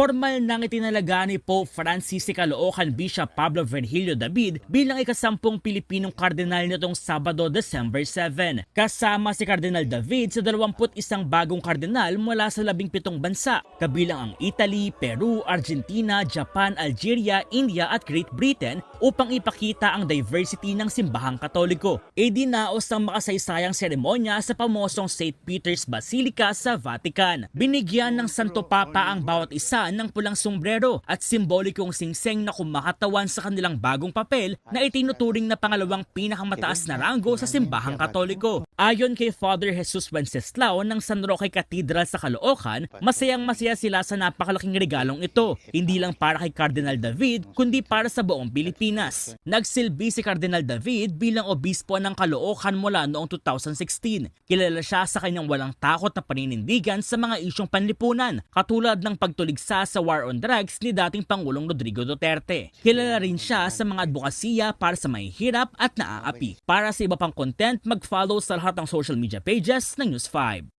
Formal nang itinalaga ni Pope Francis si Caloocan Bishop Pablo Virgilio David bilang ikasampung Pilipinong kardinal nitong Sabado, December 7. Kasama si Cardinal David sa 21 bagong kardinal mula sa 17 bansa, kabilang ang Italy, Peru, Argentina, Japan, Algeria, India at Great Britain upang ipakita ang diversity ng simbahang katoliko. Idinaos ang makasaysayang seremonya sa pamosong St. Peter's Basilica sa Vatican. Binigyan ng Santo Papa ang bawat isa ng pulang sombrero at simbolikong singseng na kumakatawan sa kanilang bagong papel na itinuturing na pangalawang pinakamataas na ranggo sa simbahang katoliko. Ayon kay Father Jesus Wenceslao ng San Roque Cathedral sa Caloocan, masayang masaya sila sa napakalaking regalong ito, hindi lang para kay Cardinal David, kundi para sa buong Pilipinas. Nagsilbi si Cardinal David bilang obispo ng Caloocan mula noong 2016. Kilala siya sa kanyang walang takot na paninindigan sa mga isyong panlipunan, katulad ng pagtuligsa sa war on drugs ni dating Pangulong Rodrigo Duterte. Kilala rin siya sa mga advokasya para sa mahihirap at naaapi. Para sa iba pang content, mag-follow sa lahat ng social media pages ng News 5.